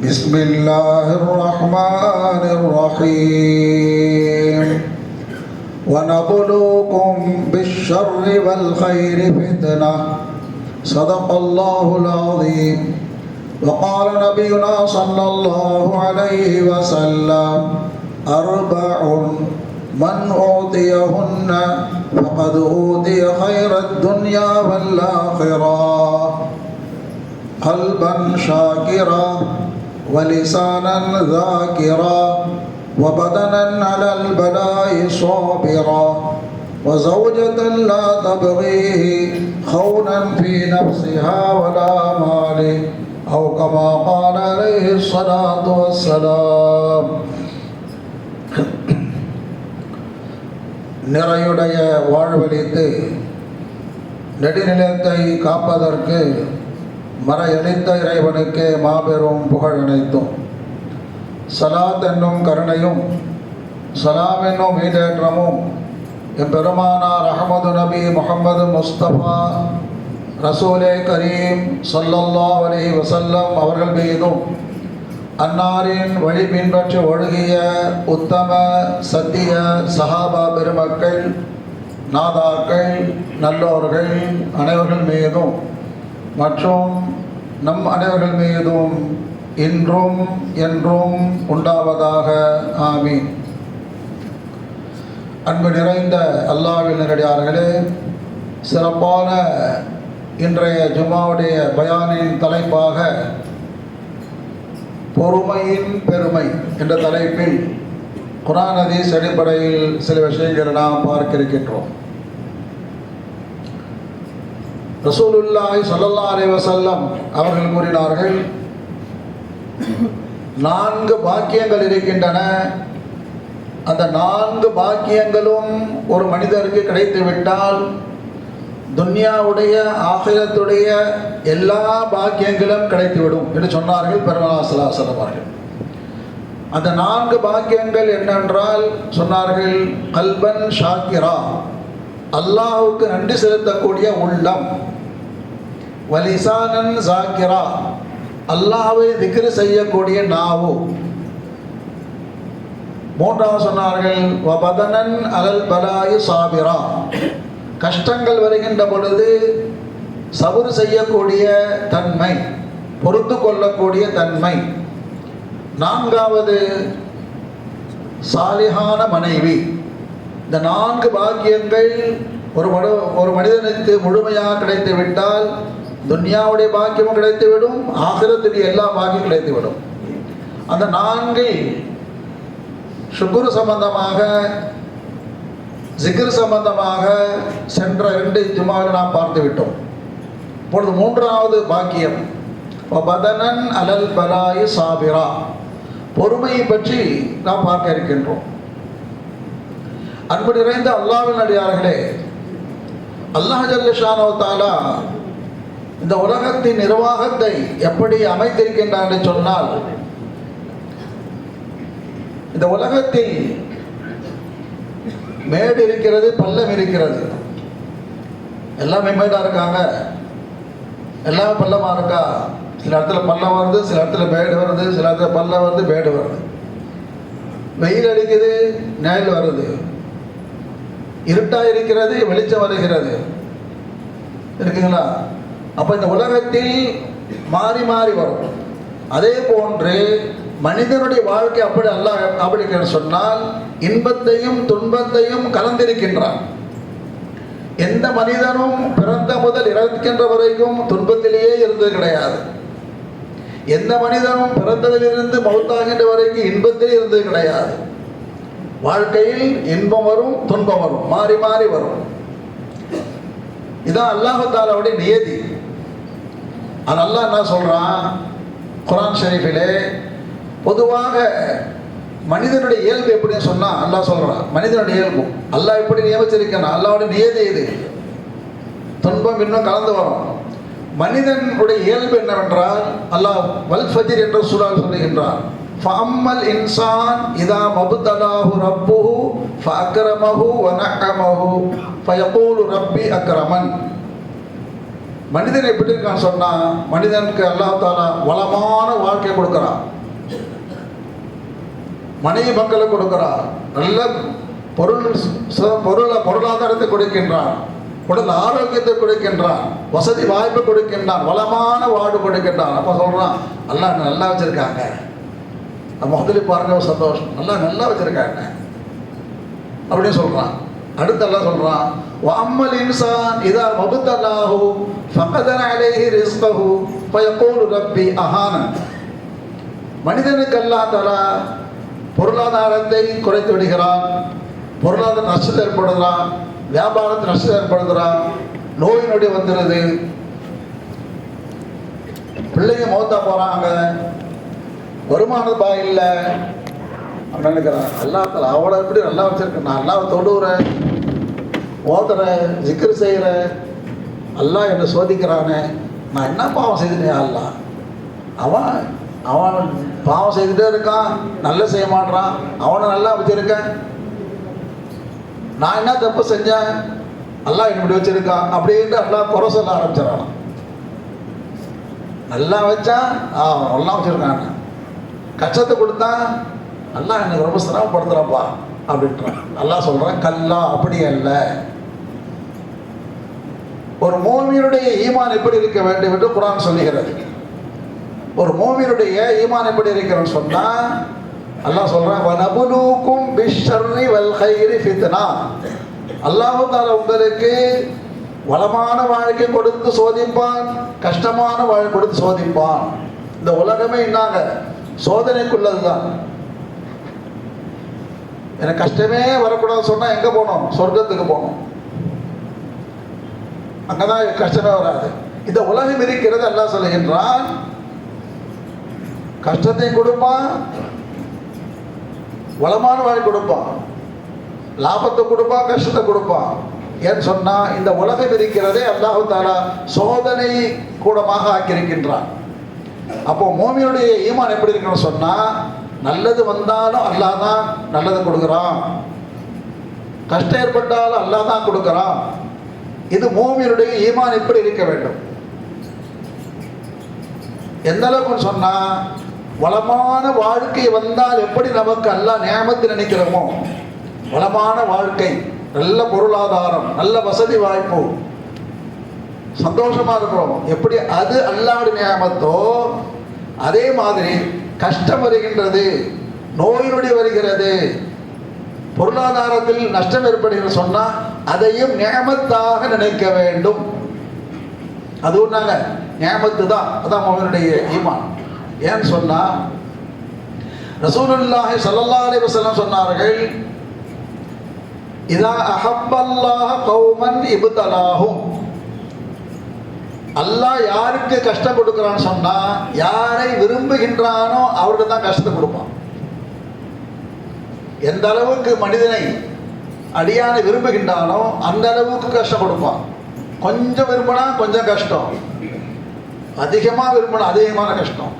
بسم الله الرحمن الرحيم. ونبلوكم بالشر والخير فتنة. صدق الله العظيم. وقال نبينا صلى الله عليه وسلم أربع من أوتيهن فقد أوتي خير الدنيا والآخرة. قلبا شاكرا. ولسانا ذاكرا وبدنا على البلاء صابرا وزوجة لا تبغيه خونا في نفسها ولا ماله أو كما قال عليه الصلاة والسلام நிறையுடைய வாழ்வழித்து நெடுநிலத்தை காப்பதற்கு மர மறையளித்த இறைவனுக்கு மாபெரும் புகழ் அனைத்தும் சலாத் என்னும் கருணையும் சலாம் என்னும் ஈடேற்றமும் எம்பெருமானார் அகமது நபி முகமது முஸ்தபா ரசூலே கரீம் சல்லல்லா அலி வசல்லம் அவர்கள் மீதும் அன்னாரின் வழி பின்பற்றி ஒழுகிய உத்தம சத்திய சஹாபா பெருமக்கள் நாதாக்கள் நல்லோர்கள் அனைவர்கள் மீதும் மற்றும் நம் அனைவர்கள் மீதும் இன்றும் என்றும் உண்டாவதாக. ஆமீன். அன்பு நிறைந்த அல்லாவில் நேரடியார்களே சிறப்பான இன்றைய ஜுமாவுடைய பயானின் தலைப்பாக பொறுமையின் பெருமை என்ற தலைப்பில் குரான் ஹதீஸ் அடிப்படையில் சில விஷயங்களை நாம் பார்க்க இருக்கின்றோம். ரசூலுல்லாய் சல்லல்லா அலைவசல்லம் அவர்கள் கூறினார்கள் நான்கு பாக்கியங்கள் இருக்கின்றன. அந்த நான்கு பாக்கியங்களும் ஒரு மனிதருக்கு கிடைத்துவிட்டால் துன்யாவுடைய ஆகிரத்துடைய எல்லா பாக்கியங்களும் கிடைத்துவிடும் என்று சொன்னார்கள் பெருமனாசலாசலம் அவர்கள். அந்த நான்கு பாக்கியங்கள் என்னென்றால் சொன்னார்கள் கல்பன் ஷாக்கிரா அல்லாஹுக்கு நன்றி செலுத்தக்கூடிய உள்ளம். வலிசானன் சாக்கிரா அல்லாவை திக்ரு செய்யக்கூடிய நாவு மூன்றாவது சொன்னார்கள் வபதனன் அலல் பலாயு சாபிரா கஷ்டங்கள் வருகின்ற பொழுது சவுறு செய்யக்கூடிய தன்மை பொறுத்து கொள்ளக்கூடிய தன்மை நான்காவது சாலிகான மனைவி இந்த நான்கு பாக்கியங்கள் ஒரு ஒரு மனிதனுக்கு முழுமையாக கிடைத்து விட்டால் துன்யாவுடைய பாக்கியமும் கிடைத்துவிடும் ஆகிரத்துடைய எல்லா பாக்கியம் கிடைத்துவிடும். அந்த நான்கில் சுக்குரு சம்பந்தமாக ஜிகர் சம்பந்தமாக சென்ற ரெண்டு ஜுமாவில் நாம் பார்த்து விட்டோம். இப்பொழுது மூன்றாவது பாக்கியம் பதனன் அலல் பலாயி சாபிரா. பொறுமையை பற்றி நாம் பார்க்க இருக்கின்றோம். அன்பு நிறைந்த அல்லாவின் அடியார்களே அல்லாஹ் ஜல்லஷானோ தாலா இந்த உலகத்தின் நிர்வாகத்தை எப்படி அமைத்திருக்கின்றான் சொன்னால் இந்த உலகத்தில் மேடு இருக்கிறது பள்ளம் இருக்கிறது. எல்லாமே மேடாக இருக்காங்க. எல்லாமே பள்ளமாக இருக்கா? சில இடத்துல பள்ளம் வருது சில இடத்துல மேடு வருது சில இடத்துல பள்ளம் வருது மேடு வருது. வெயில் அடிக்குது நெல் வருது. இருட்டா இருக்கிறது வெளிச்சம் வருகிறது. இருக்குங்களா? அப்போ இந்த உலகத்தில் மாறி மாறி வரும். அதே போன்று மனிதனுடைய வாழ்க்கை அப்படி அல்ல அப்படி சொன்னால் இன்பத்தையும் துன்பத்தையும் கலந்திருக்கின்றான். எந்த மனிதனும் பிறந்த முதல் இறக்கின்ற வரைக்கும் துன்பத்திலேயே இருந்தது கிடையாது. எந்த மனிதனும் பிறந்ததிலிருந்து மௌத்தாகின்ற வரைக்கும் இன்பத்திலே இருந்தது கிடையாது. வாழ்க்கையில் இன்பம் வரும் துன்பம் வரும் மாறி மாறி வரும். இதான் அல்லாஹாலாவுடைய நியதி. அது அல்லாஹ் என்ன சொல்கிறான் குரான் ஷரீஃபிலே பொதுவாக மனிதனுடைய இயல்பு எப்படின்னு சொன்னால் அல்லாஹ் சொல்கிறான் மனிதனுடைய இயல்பு. அல்லாஹ் எப்படி நியமிச்சிருக்கான் அல்லாவோட நியதி இது. துன்பம் இன்னும் கலந்து வரும். மனிதனுடைய இயல்பு என்னவென்றால் அல்லாஹ் வல் ஃபஜ்ர் என்ற சூழல் சொல்லுகின்றான் ஃபம்மல் இன்சான் இதா மபுத்தலாஹு ரப்புஹு ஃபஅக்ரமஹு வனஅமஹு ஃபயகூலு ரப்பி அக்ரமன். மனிதன் எப்படி இருக்கான்னு சொன்னா மனிதனுக்கு அல்லாத்தால வளமான வாழ்க்கை கொடுக்குறான். மனைவி மக்களை கொடுக்கிறார் நல்ல பொருள் பொருளை பொருளாதாரத்தை கொடுக்கின்றான். உடல் ஆரோக்கியத்தை கொடுக்கின்றான். வசதி வாய்ப்பு கொடுக்கின்றான். வளமான வாழ்வு கொடுக்கின்றான். அப்போ சொல்கிறான் நல்லா நல்லா வச்சுருக்காங்க. நம்ம முதலில் பாருங்க சந்தோஷம். நல்லா நல்லா வச்சுருக்காங்க. அப்படின்னு சொல்கிறான் அடுத்து எல்லாம் சொல்றான். வஅம்மல் இன்சான் இதா மபுத்தல்லாஹு ஃபகதன அலைஹி ரிஸ்கஹு ஃபயகூலு ரப்பி அஹானன் மனிதனுக்கு அல்லாஹ் தஆலா பொருளாதாரத்தை குறைத்து விடுகிறான் பொருளாதார நஷ்டத்தை ஏற்படுகிறான் வியாபாரத்தை நஷ்டத்தை ஏற்படுகிறான் நோய் நொடி வந்துடுது பிள்ளைங்க மௌத்தா போறாங்க வருமானம் இல்லை அப்படின்னு நினைக்கிறான் அல்லாஹ் அவளை எப்படி நல்லா வச்சிருக்கேன் நான் அல்லாவை தொடுறேன் ஓதுறேன் ஜிக்கர் செய்கிறேன் அல்லாஹ் என்னை சோதிக்கிறானே நான் என்ன பாவம் செய்துட்டேன் அல்லாஹ்? அவன் அவன் பாவம் செய்துட்டே இருக்கான் நல்லா செய்ய மாட்டான் அவனை நல்லா வச்சிருக்கேன் நான் என்ன தப்பு செஞ்சேன்? அல்லாஹ் என்ன இப்படி வச்சிருக்கான் அப்படின்ட்டு அல்லாஹ் குறை சொல்ல ஆரம்பிச்சிடறான். நல்லா வச்சா ஆ நல்லா வச்சிருக்கான். கஷ்டத்தை கொடுத்தா அல்லாஹ் எனக்கு ரொம்ப சிரமப்படுத்துகிறப்பா அப்படின்றான். நல்லா சொல்கிறான் கல்லா அப்படி அல்ல. ஒரு மோமியனுடைய ஈமான் எப்படி இருக்க வேண்டும் என்று குரான் சொல்லுகிறது. ஒரு மோமியனுடைய ஈமான் எப்படி இருக்கிறன்னு சொன்னா அல்லாஹ் சொல்றான் வனபுலூக்கும் பிஷர்ரி வல் ஹைரி ஃபித்னா. அல்லாஹு உங்களுக்கு வளமான வாழ்க்கை கொடுத்து சோதிப்பான் கஷ்டமான வாழ்க்கை கொடுத்து சோதிப்பான். இந்த உலகமே இன்னாங்க? சோதனைக்குள்ளது தான் எனக்கு கஷ்டமே வரக்கூடாது சொன்னா எங்க போகணும்? சொர்க்கத்துக்கு போகணும். அங்கதான் கஷ்டமே வராது. இந்த உலகம் இருக்கிறது அல்லாஹ் சொல்லுகின்றான் கஷ்டத்தையும் கொடுப்பான் வளமான வாழ்க்கை கொடுப்பான் லாபத்தை கொடுப்பான் கஷ்டத்தை கொடுப்பான். ஏன்னு சொன்னா இந்த உலகம் இருக்கிறதே அல்லாஹு தாலா சோதனை கூடமாக ஆக்கியிருக்கின்றான். அப்போ மோமியுடைய ஈமான் எப்படி இருக்குன்னு சொன்னா நல்லது வந்தாலும் அல்லா தான் நல்லது கொடுக்குறான். கஷ்டம் ஏற்பட்டாலும் அல்லா தான் கொடுக்குறான். இது மோமியனுடைய ஈமான் எப்படி இருக்க வேண்டும்? எந்த அளவுக்கு சொன்னா வளமான வாழ்க்கை வந்தால் எப்படி நமக்கு அல்லா நியமத்து நினைக்கிறோமோ வளமான வாழ்க்கை நல்ல பொருளாதாரம் நல்ல வசதி வாய்ப்பு சந்தோஷமா இருக்கிறோம் எப்படி அது அல்லாடு நியமத்தோ அதே மாதிரி கஷ்டம் வருகின்றது நோய் நொடி வருகிறது. பொருளாதாரத்தில் நஷ்டம் ஏற்படுகிறது சொன்னால் அதையும் நியமத்தாக நினைக்க வேண்டும். அதுவும் நாங்க நியமத்து தான். அதான் அவனுடைய ஈமான். ஏன்னு சொன்னால் ரசூலுல்லாஹி சல்லல்லா அலி வசலம் சொன்னார்கள் இதா அஹப்பல்லாஹ கௌமன் இப்தலாஹும். அல்லாஹ் யாருக்கு கஷ்டம் கொடுக்குறான்னு சொன்னா யாரை விரும்புகின்றானோ அவருக்கு தான் கஷ்டத்தை கொடுப்பான். எந்த அளவுக்கு மனிதனை அடியானை விரும்புகின்றானோ அந்த அளவுக்கு கஷ்டம் கொடுப்பான் கொஞ்சம் விரும்பினா கொஞ்சம் கஷ்டம். அதிகமா விரும்பினா அதிகமான கஷ்டம்.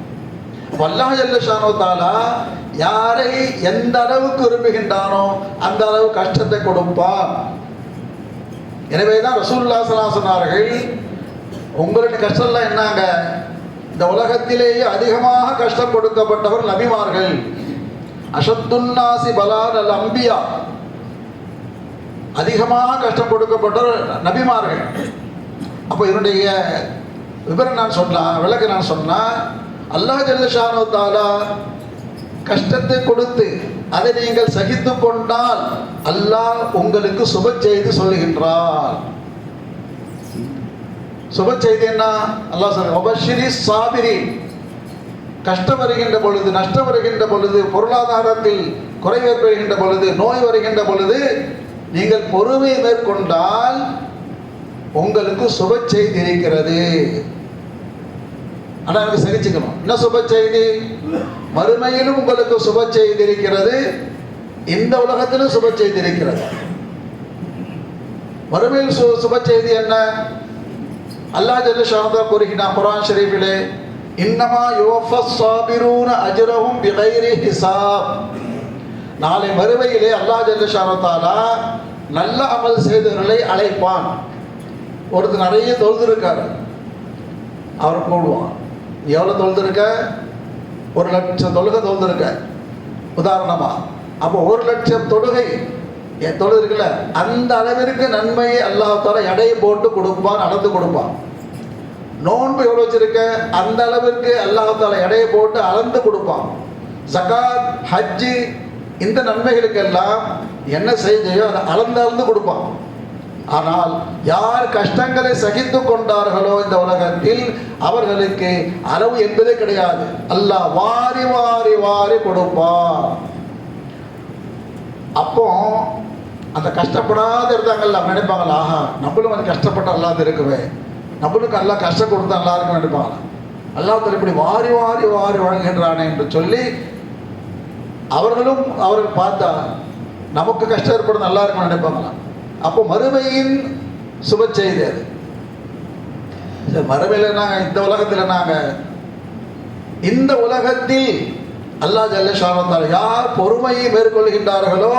வல்லாஹ் ஜல்லஷானோ தாலா யாரை எந்த அளவுக்கு விரும்புகின்றானோ அந்த அளவு கஷ்டத்தை கொடுப்பான். எனவே தான் ரசூல்லா சொன்னார்கள் உங்களுடைய கஷ்டம்லாம் என்னங்க? இந்த உலகத்திலேயே அதிகமாக கஷ்டம் கொடுக்கப்பட்டவர் நபிமார்கள். அஷத்துன்னாசி பலால் அல் அம்பியா. அதிகமாக கஷ்டம் கொடுக்கப்பட்டவர் நபிமார்கள். அப்போ இதனுடைய விவரம் நான் சொன்னா விளக்கு நான் சொன்னா அல்லாஹ் ஜல்லஷானோ தாலா கஷ்டத்தை கொடுத்து அதை நீங்கள் சகித்து கொண்டால் அல்லாஹ் உங்களுக்கு சுப செய்து சொல்லுகின்றார். சுப செய்தி என்ன? அல்லா சொல்ற ஒபஷிரி சாபிரி கஷ்டம் வருகின்ற பொழுது நஷ்டம் வருகின்ற பொழுது பொருளாதாரத்தில் குறை ஏற்படுகின்ற பொழுது நோய் வருகின்ற பொழுது நீங்கள் பொறுமை மேற்கொண்டால் உங்களுக்கு சுப செய்தி இருக்கிறது. ஆனால் எனக்கு சகிச்சுக்கணும் என்ன சுப செய்தி மறுமையிலும் உங்களுக்கு சுப செய்தி இருக்கிறது. இந்த உலகத்திலும் சுப செய்தி இருக்கிறது. மறுமையில் சு சுப செய்தி என்ன? அல்லாஹ் ஜல்ல ஷாதா கூறுகிறான் குரான் ஷரீஃபிலே இன்னமா யோஃபஸ் சாபிரூன அஜரஹும் பிகைரி ஹிசாப் நாளை மறுவையிலே அல்லாஹ் ஜல்ல ஷானத்தாலா நல்ல அமல் செய்தவர்களை அழைப்பான் ஒருத்தர் நிறைய தொழுதுருக்காரு அவரை கூடுவான் எவ்வளோ தொழுதுருக்க ஒரு லட்சம் தொழுகை தொழுதுருக்க உதாரணமாக அப்போ ஒரு லட்சம் தொழுகை என் தொழில் இருக்குல்ல அந்த அளவிற்கு நன்மையை அல்லாஹால எடையை போட்டு கொடுப்பான் அளந்து கொடுப்பான். நோன்பு எவ்வளோ வச்சிருக்க? அந்த அளவிற்கு அல்லாஹால எடையை போட்டு அளந்து கொடுப்பான். ஜகாத் ஹஜ்ஜு இந்த நன்மைகளுக்கெல்லாம் என்ன செய்தையோ அதை அளந்து அளந்து கொடுப்பான். ஆனால் யார் கஷ்டங்களை சகித்து கொண்டார்களோ இந்த உலகத்தில் அவர்களுக்கு அளவு என்பதே கிடையாது. அல்லாஹ் வாரி வாரி வாரி கொடுப்பான். அப்போ அந்த கஷ்டப்படாத இருந்தாங்கல்ல நினைப்பாங்களா ஆஹா நம்மளும் அது கஷ்டப்பட்ட அல்லாத இருக்குவே நம்மளுக்கு நல்லா கஷ்டம் கொடுத்தா நல்லா இருக்கும் நினைப்பாங்க அல்லாஹ் இப்படி வாரி வாரி வாரி வழங்குகின்றானே என்று சொல்லி அவர்களும் அவர்கள் பார்த்தா நமக்கு கஷ்டம் ஏற்படும் நல்லா இருக்கும் நினைப்பாங்களாம் அப்போ மறுமையின் சுப செய்தி அது. மறுமையில் நாங்கள் இந்த உலகத்தில் நாங்கள் இந்த உலகத்தில் அல்லாஹ் ஜல்ல யார் பொறுமையை மேற்கொள்கின்றார்களோ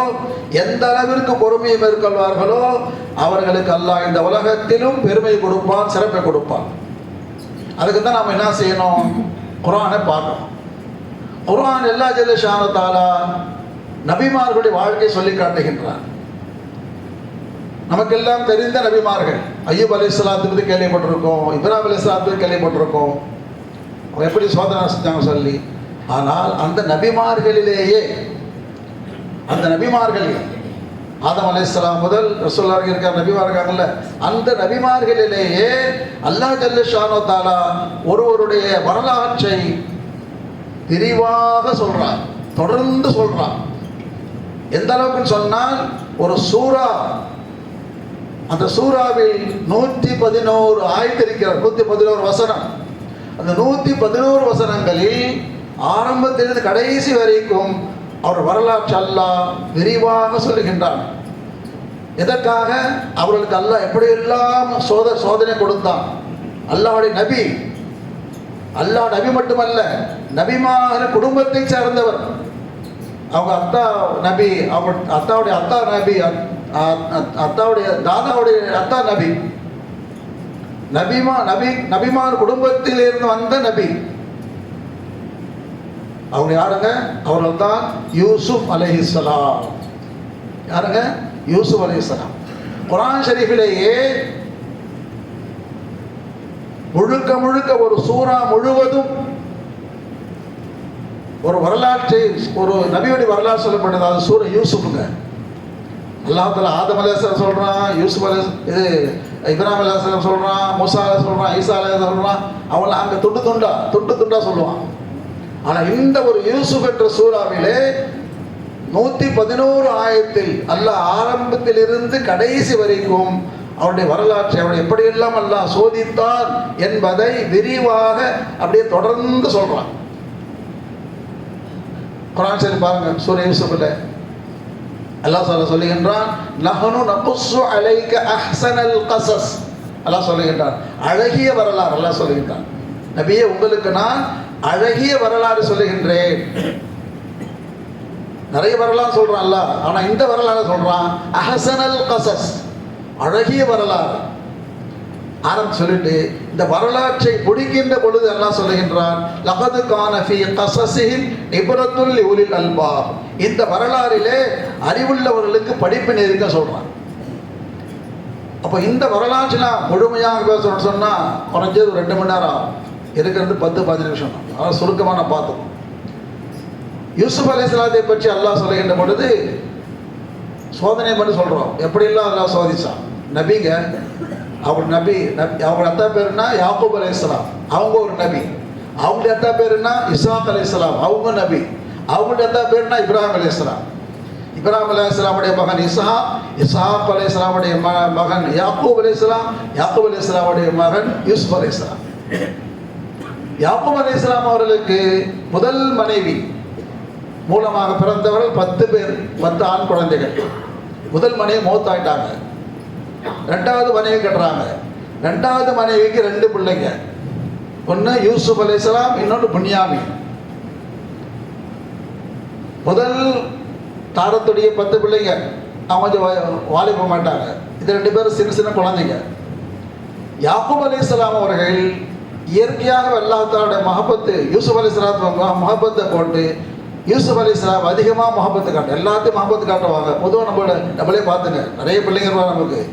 எந்த அளவிற்கு பொறுமையை மேற்கொள்வார்களோ அவர்களுக்கு அல்லாஹ் இந்த உலகத்திலும் பெருமை கொடுப்பான் சிறப்பை கொடுப்பான். அதுக்கு தான் நாம் என்ன செய்யணும்? குர்ஆனை பார்க்கணும். குரான் எல்லா ஜல்லஷானத்தாலா நபிமார்களுடைய வாழ்க்கையை சொல்லி காட்டுகின்றார். நமக்கெல்லாம் தெரிந்த நபிமார்கள் ஐயூப் அலி இஸ்லாத்துக்கு கேள்விப்பட்டிருக்கோம் இப்ராஹிம் அலி இஸ்லாத்துக்கு கேள்விப்பட்டிருக்கோம். அவங்க எப்படி சோதனை செஞ்சாங்க சொல்லி ஆனால் அந்த நபிமார்களிலேயே அந்த நபிமார்கள் ஆதம் அலைஹிஸ்ஸலாம் முதல் ரசூல்லாக இருக்கார் நபிமா இருக்காங்கல்ல அந்த நபிமார்களிலேயே அல்லாஹ் ஜல்ல ஷானோ தாலா ஒருவருடைய வரலாற்றை விரிவாக சொல்றான் தொடர்ந்து சொல்றான். எந்த அளவுக்குன்னு சொன்னால் ஒரு சூரா அந்த சூறாவில் நூற்றி பதினோரு ஆயத்திருக்கிறார் நூற்றி பதினோரு வசனம். அந்த நூற்றி பதினோரு வசனங்களில் ஆரம்பத்திலிருந்து கடைசி வரைக்கும் அவர் வரலாற்று அல்லாஹ் விரிவாக சொல்லுகின்றான் எதற்காக? அவர்களுக்கு அல்லாஹ் எப்படியெல்லாம் சோத சோதனை கொடுத்தான்? அல்லாஹுடைய நபி அல்லாஹ் நபி மட்டுமல்ல நபிமான குடும்பத்தை சேர்ந்தவர். அவங்க அத்தா நபி அவங்க அத்தாவுடைய அத்தா நபி அத்- அத்தாவுடைய தாதாவுடைய அத்தா நபி. நபிமா நபி நபிமார் குடும்பத்தில் இருந்து வந்த நபி. அவங்க யாருங்க? அவர்கள் தான் யூசுப் அலஹிஸ்லாம் யாருங்க? யூசுப் அலைஹிஸ்ஸலாம். குரான் ஷரீஃபிலேயே முழுக்க முழுக்க ஒரு சூரா முழுவதும் ஒரு வரலாற்றை ஒரு நபியுடைய வரலாறு சொல்லப்பட்டது. அது சூர யூசுஃபுங்க அல்லாஹால ஆதம் அலையாசலம் சொல்றான் யூசுப் அலே இது இப்ராஹிம் அலையாசலம் சொல்றான் முசா அலை சொல்றான் ஈசா அலே சொல்றான். அவங்கள அங்கே துண்டு துண்டா துண்டு துண்டா சொல்லுவான். ஆனா இந்த ஒரு யூசுப் என்ற சூறாவிலே நூத்தி பதினோரு ஆயத்தில் அல்ல ஆரம்பத்திலிருந்து கடைசி வரைக்கும் அவருடைய வரலாற்றை அவருடைய எப்படியெல்லாம் அல்லாஹ் சோதித்தான் என்பதை விரிவாக அப்படியே தொடர்ந்து சொல்றான். குரான் சரி பாருங்க சூரிய யூசுஃபில். அல்லாஹ் சொல்ல சொல்லுகின்றான் நஹனு நபுசு அலைக்க அஹ்சனல் கசஸ் அல்லாஹ் சொல்லுகின்றான் அழகிய வரலாறு அல்லாஹ் சொல்லுகின்றான். நபியே உங்களுக்கு நான் அழகிய வரலாறு சொல்லுகின்றேன். நிறைய வரலாறு சொல்றான்ல. ஆனா இந்த வரலாறு சொல்றான்? அஹசனல் கசஸ். அழகிய வரலாறு. ஆரம்பி சொல்லிட்டு இந்த வரலாற்றை முடிக்கின்ற பொழுது எல்லாம் சொல்லுகின்றான்? லகது கானஃபி ஃபீ நிபுணத்துள் உலில் அல்பா இந்த வரலாறிலே அறிவுள்ளவர்களுக்கு படிப்பினை இருக்க சொல்றான்? அப்போ இந்த வரலாற்றில் முழுமையாக பேசணும்னு சொன்னா குறைஞ்சது ரெண்டு மணி நேரம் ஆகும். இருக்கிறது பத்து பதினஞ்சு நிமிஷம்? தான் சுருக்கமாக நான் பார்த்தோம். யூசுப் அலைஹிஸ்ஸலாத்தை பற்றி அல்லாஹ் சொல்லுகின்ற பொழுது சோதனை பண்ணி சொல்கிறோம் எப்படிலாம் அல்லாஹ் சோதிச்சான்? நபிங்க அவங்க நபி நபி- அவங்க அத்தா பேருன்னா யாக்கூப் அலைஹிஸ்ஸலாம் அவங்க ஒரு நபி. அவங்களுடைய அத்தா பேருனா அலி இஸ்லாம் அவங்க நபி. அவங்களுடைய அத்தா பேருனா இப்ராஹிம் அலைஹிஸ்ஸலாம் இப்ராஹிம் அலைஹிஸ்ஸலாமுடைய மகன் இசா இஸ்ஹாக் அலி இஸ்லாமுடைய மகன் யாக்கூப் அலைஹிஸ்ஸலாம் யாக்கூப் அலைஹிஸ்ஸலாமுடைய மகன் யூசுப் அலைஹிஸ்ஸலாம் யாக்கூப் அலி இஸ்லாம் அவர்களுக்கு முதல் மனைவி மூலமாக பிறந்தவர்கள் பத்து பேர் பத்து ஆண் குழந்தைகள். முதல் மனைவி மூத்தாயிட்டாங்க. ரெண்டாவது மனைவி கட்டுறாங்க. ரெண்டாவது மனைவிக்கு ரெண்டு பிள்ளைங்க. ஒன்று யூசுப் அலி இஸ்லாம் இன்னொன்று புன்யாமி. முதல் தாரத்துடைய பத்து பிள்ளைங்க. அவங்க கொஞ்சம் வாலிப மாட்டாங்க. இது ரெண்டு பேரும் சின்ன சின்ன குழந்தைங்க. யாக்கூப் அலி இஸ்லாம் அவர்கள் இயற்கையாக அல்லாஹாலோட மஹபத்து யூசுப் அலி இஸ்லாம் மஹபத்தை போட்டு யூசுப் அலி இஸ்லாம் அதிகமாக மஹபத்து காட்டும் எல்லாத்தையும் மஹபத்து காட்டுவாங்க. பொதுவாக நம்மளோட நம்மளே பார்த்துங்க. நிறைய பிள்ளைங்க நமக்கு.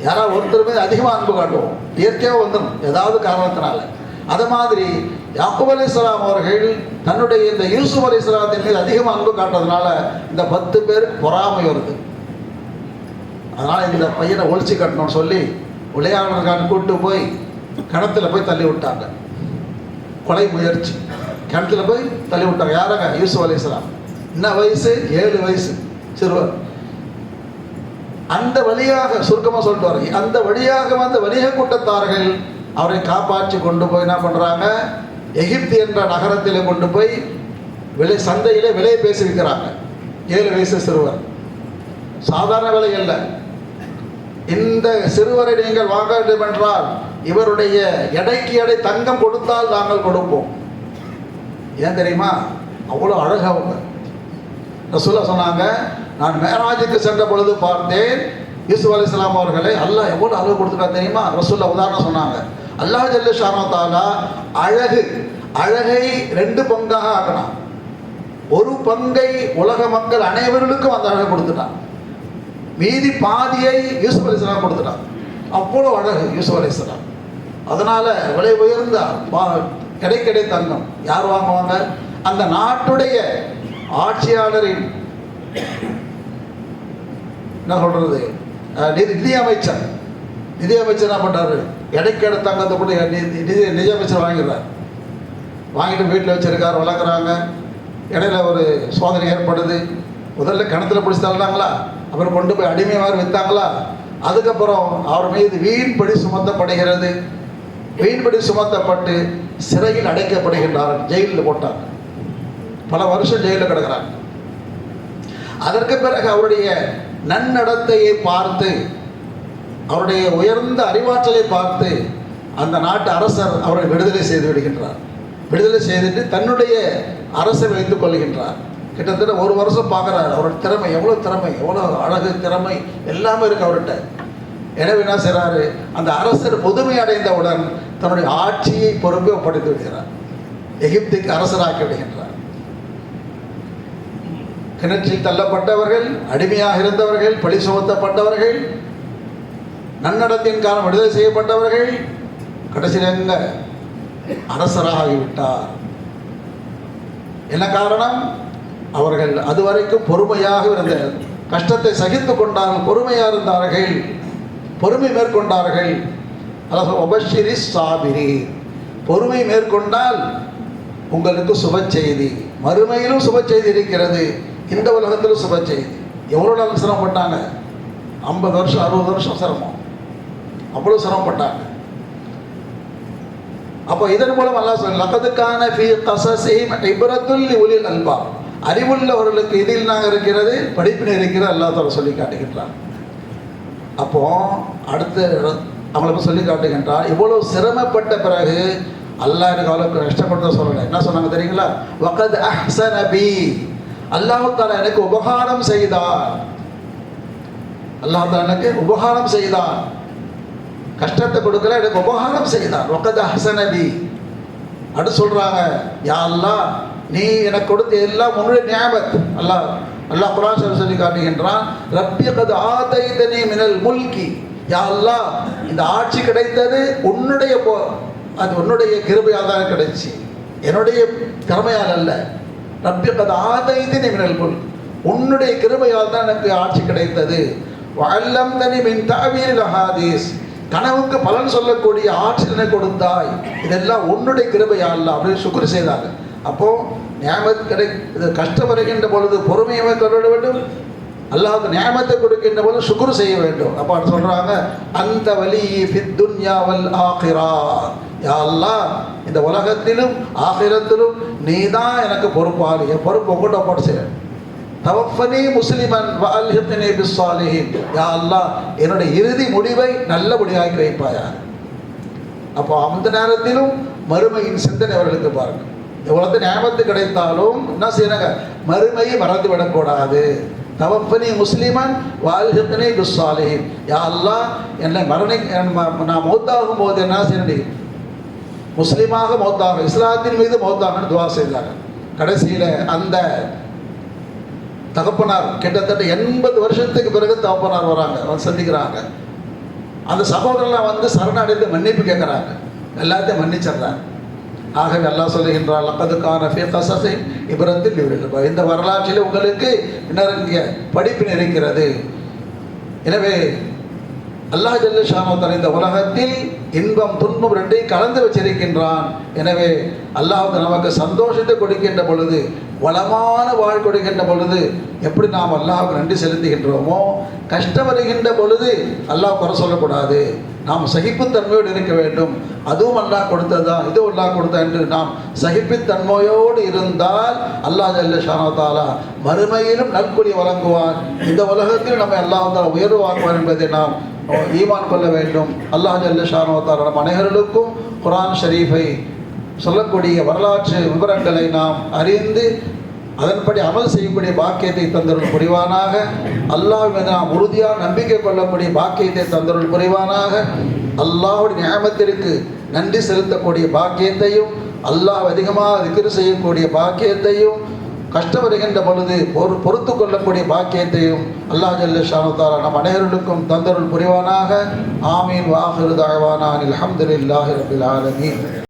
யாராவது ஒருத்தர் மீது அதிகமாக அன்பு காட்டுவோம். இயற்கையாக வந்துடும் ஏதாவது காரணத்தினால. அது மாதிரி யாக்குப் அலி இஸ்லாம் அவர்கள் தன்னுடைய இந்த யூசுப் அலி இஸ்லாத்தின் மீது அதிகமாக அன்பு காட்டுறதுனால இந்த பத்து பேருக்கு பொறாமை வருது. அதனால் இந்த பையனை ஒழிச்சு கட்டணும்னு சொல்லி விளையாடுறதுக்கான கூட்டு போய் கிணத்துல போய் தள்ளி விட்டாங்க. கொலை முயற்சி. கிணத்துல போய் தள்ளி விட்டாங்க. யாராங்க? யூசுப் அலிஸ்லாம் என்ன வயசு? ஏழு வயசு. சிறுவர் அந்த வழியாக சுருக்கமாக சொல்லிட்டு வர அந்த வழியாக வந்த வணிக கூட்டத்தார்கள் அவரை காப்பாற்றி கொண்டு போய் என்ன பண்ணுறாங்க எகிப்து என்ற நகரத்தில் கொண்டு போய் விலை சந்தையிலே விலையை பேசி வைக்கிறாங்க ஏழு வயசு சிறுவர். சாதாரண விலை இல்லை இந்த சிறுவரை நீங்கள் வாங்க வேண்டும் என்றால் இவருடைய எடைக்கு எடை தங்கம் கொடுத்தால் நாங்கள் கொடுப்போம். ஏன் தெரியுமா? அவ்வளோ அழகா அவங்க. ரசூலா சொன்னாங்க நான் மேராஜுக்கு சென்ற பொழுது பார்த்தேன் யூசுப் அலி இஸ்லாம் அவர்களை அல்லாஹ் எவ்வளோ அழகு கொடுத்துட்டா தெரியுமா? ரசூல்லா உதாரணம் சொன்னாங்க அல்லாஹ் ஜல்லு ஷானோ தாலா அழகு அழகை ரெண்டு பங்காக ஆக்கினான். ஒரு பங்கை உலக மக்கள் அனைவர்களுக்கும் அந்த அழகை கொடுத்துட்டான். மீதி பாதியை யூசுப் அலி இஸ்லாம் கொடுத்துட்டான். அவ்வளோ அழகு யூசுப் அலி இஸ்லாம் அதனால விலை உயர்ந்த பா- கிடைக்கடை தங்கம் யார் வாங்குவாங்க? அந்த நாட்டுடைய ஆட்சியாளரின் என்ன சொல்றது? நிதியமைச்சர் நிதி நிதி அமைச்சர். நிதி அமைச்சர் என்ன பண்றாரு? இடைக்கடை தங்கத்தை கூட நி- நிதி நிதி அமைச்சர் வாங்கிடுறார். வாங்கிட்டு வீட்டில் வச்சிருக்காரு வளர்க்குறாங்க. இடையில ஒரு சோதனை ஏற்படுது. முதல்ல கிணத்துல பிடிச்சி தள்ளுறாங்களா அப்புறம் கொண்டு போய் அடிமை மாதிரி விற்றாங்களா அதுக்கப்புறம் அவர் மீது வீண்படி சுமத்தப்படுகிறது. வீண்படி சுமத்தப்பட்டு சிறையில் அடைக்கப்படுகின்றார் ஜெயிலில் போட்டார். பல வருஷம் ஜெயிலில் கிடக்கிறார். அதற்கு பிறகு அவருடைய நன்னடத்தையை பார்த்து அவருடைய உயர்ந்த அறிவாற்றலை பார்த்து அந்த நாட்டு அரசர் அவரை விடுதலை செய்து விடுகின்றார். விடுதலை செய்துட்டு தன்னுடைய அரசை வைத்துக் கொள்கின்றார். கிட்டத்தட்ட ஒரு வருஷம் பார்க்குறாரு. அவரோட திறமை எவ்வளோ திறமை எவ்வளோ அழகு திறமை எல்லாமே இருக்கு அவர்கிட்ட. எனவே என்ன செய்கிறாரு அந்த அரசர் முதுமை அடைந்தவுடன் தன்னுடைய ஆட்சியை பொறுப்பை ஒப்படைத்து விடுகிறார். எகிப்துக்கு அரசராக்கி விடுகின்றார். கிணற்றில் தள்ளப்பட்டவர்கள் அடிமையாக இருந்தவர்கள் பழி சுமத்தப்பட்டவர்கள் நன்னடத்தின் காலம் விடுதலை செய்யப்பட்டவர்கள் கடைசியில் எங்க? அரசராகிவிட்டார் என்ன காரணம்? அவர்கள் அதுவரைக்கும் பொறுமையாக இருந்த கஷ்டத்தை சகித்து கொண்டார்கள் பொறுமையாக இருந்தார்கள். பொறுமை மேற்கொண்டார்கள். அதாவது ஒபஷிரி சாபிரி பொறுமை மேற்கொண்டால் உங்களுக்கு சுப செய்தி. மறுமையிலும் சுப செய்தி இருக்கிறது. இந்த உலகத்திலும் சுப செய்தி. எவ்வளோ நாள் சிரமப்பட்டாங்க ஐம்பது வருஷம் அறுபது வருஷம் சிரமம். அவ்வளோ சிரமப்பட்டாங்க அப்போ இதன் மூலம் அல்லாஹ் சொல்ல லக்கதுக்கான ஃபி கசசிம் இப்ரத்துல் உலில் அல்பாப். அறிவுள்ளவர்களுக்கு இதில் நாங்கள் இருக்கிறது படிப்பினை இருக்கிறது அல்லாஹ் சொல்லி காட்டுகின்றான். அப்போ அடுத்து அவங்கள போய் சொல்லி காட்டுகின்றார் இவ்வளவு சிரமப்பட்ட பிறகு அல்லாஹ் எனக்கு அவ்வளோ கஷ்டப்படுத்த சொல்லலை. என்ன சொன்னாங்க தெரியுங்களா? வகத் அஹ்சன பி. தாலா எனக்கு உபகாரம் செய்தார். அல்லாஹ் தாலா எனக்கு உபகாரம் செய்தார். கஷ்டத்தை கொடுக்கல எனக்கு உபகாரம் செய்தார். வகத் அஹ்சன பி. அடுத்து சொல்கிறாங்க யா நீ எனக்கு கொடுத்த எல்லாம் உன்னுடைய ஞாபத் அல்லாஹ் அல்லாஹ் குரான் சொல்லி காட்டுகின்றான் ரப்பி கது ஆதைதனி மினல் முல்கி. யா இந்த ஆட்சி கிடைத்தது உன்னுடைய போ- அது உன்னுடைய கிருபையால் தான் கிடைச்சி. என்னுடைய திறமையால் அல்ல. ரப்பி கது ஆதைதனி மினல் முல்க். உன்னுடைய கிருபையால் தான் எனக்கு ஆட்சி கிடைத்தது. வல்லம் தனி மின் தாவீர் ஹாதீஸ் கனவுக்கு பலன் சொல்லக்கூடிய ஆற்றலை கொடுத்தாய். இதெல்லாம் உன்னுடைய கிருபையா அல்ல. அப்படின்னு சுக்குரு செய்தாங்க அப்போது நியாமத் கிடை கஷ்டம் வருகின்ற பொழுது பொறுமையை கொள்ள வேண்டும். அல்லாஹ் நியாமத்தை கொடுக்கின்ற பொழுது சுக்குரு செய்ய வேண்டும். அப்போ சொல்றாங்க அந்த வலி துன்யாவல் துன்யா ஆகிரா. யா அல்லாஹ் இந்த உலகத்திலும் ஆகிரத்திலும் நீ தான் எனக்கு பொறுப்பாளி. என் பொறுப்பு உங்கள்கிட்ட போட்டு செய்கிறேன் தவஃபனி முஸ்லிமன் வல்ஹித்னி பிஸ்ஸாலிஹின். யா அல்லாஹ் என்னுடைய இறுதி முடிவை நல்லபடியாக்கி வைப்பாயா அப்போ அந்த நேரத்திலும் மறுமையின் சிந்தனை அவர்களுக்கு பாருங்கள் எவ்வளவு ஞாபகத்து கிடைத்தாலும் என்ன செய்யறாங்க? மறுமையை மறந்து விடக்கூடாது. தவப்பனி முஸ்லிமன் வாழ்கின்றனே துஸ்ஸாலிஹின் யாரெல்லாம் என்னை மரணி நான் மௌத்தாகும் போது என்ன செய்யணும் முஸ்லீமாக மௌத்தாக இஸ்லாத்தின் மீது மௌத்தாகன்னு துவா செய்தாங்க. கடைசியில் அந்த தகப்பனார் கிட்டத்தட்ட எண்பது வருஷத்துக்கு பிறகு தகப்பனார் வராங்க வந்து சந்திக்கிறாங்க. அந்த சகோதரர்லாம் வந்து சரணடைந்து மன்னிப்பு கேட்குறாங்க. எல்லாத்தையும் மன்னிச்சிடுறாங்க. ஆகவே அல்லாஹ் சொல்லுகின்றார் லக்கதுக்கான ஃபி கசஸி இப்ரத்தில் இவர்கள் இந்த வரலாற்றில் உங்களுக்கு நிறைய படிப்பின் இருக்கிறது எனவே அல்லாஹ் ஜல்ல ஷானோத்தன் இந்த உலகத்தில் இன்பம் துன்பம் ரெண்டையும் கலந்து வச்சிருக்கின்றான். எனவே அல்லாஹ் நமக்கு சந்தோஷத்தை கொடுக்கின்ற பொழுது வளமான வாழ் கொடுக்கின்ற பொழுது எப்படி நாம் அல்லாஹுக்கு நன்றி செலுத்துகின்றோமோ கஷ்டம் வருகின்ற பொழுது அல்லாஹ் குறை சொல்லக்கூடாது. நாம் சகிப்புத்தன்மையோடு இருக்க வேண்டும். அதுவும் அல்லாஹ் கொடுத்ததா? இதுவும் அல்லாஹ் கொடுத்தா என்று நாம் சகிப்புத்தன்மையோடு இருந்தால் அல்லாஹ் ஜல்ல ஷானோ மறுமையிலும் நற்கூலி வழங்குவான். இந்த உலகத்தில் நம்ம எல்லா வந்தால் உயர்வு வாங்குவான் என்பதை நாம் ஈமான் கொள்ள வேண்டும். அல்லாஹ் ஜல்ல ஷானோ நம் அனைவர்களுக்கும் குரான் ஷரீஃபை சொல்லக்கூடிய வரலாற்று விவரங்களை நாம் அறிந்து அதன்படி அமல் செய்யக்கூடிய பாக்கியத்தை தந்தருள் புரிவானாக. அல்லாஹ் மீது நாம் உறுதியாக நம்பிக்கை கொள்ளக்கூடிய பாக்கியத்தை தந்தருள் புரிவானாக. அல்லாஹுடைய நியமத்திற்கு நன்றி செலுத்தக்கூடிய பாக்கியத்தையும் அல்லாஹ் அதிகமாக திக்ரு செய்யக்கூடிய பாக்கியத்தையும் கஷ்டம் வருகின்ற பொழுது பொறு பொறுத்து கொள்ளக்கூடிய பாக்கியத்தையும் அல்லாஹ் ஜல்ல ஷானுத்தாரா நம் அனைவர்களுக்கும் தந்தருள் புரிவானாக. ஆமீன். வாஹிரு தாழ்வானான் அல்ஹம்துலில்லாஹி ரபில் ஆலமீன்.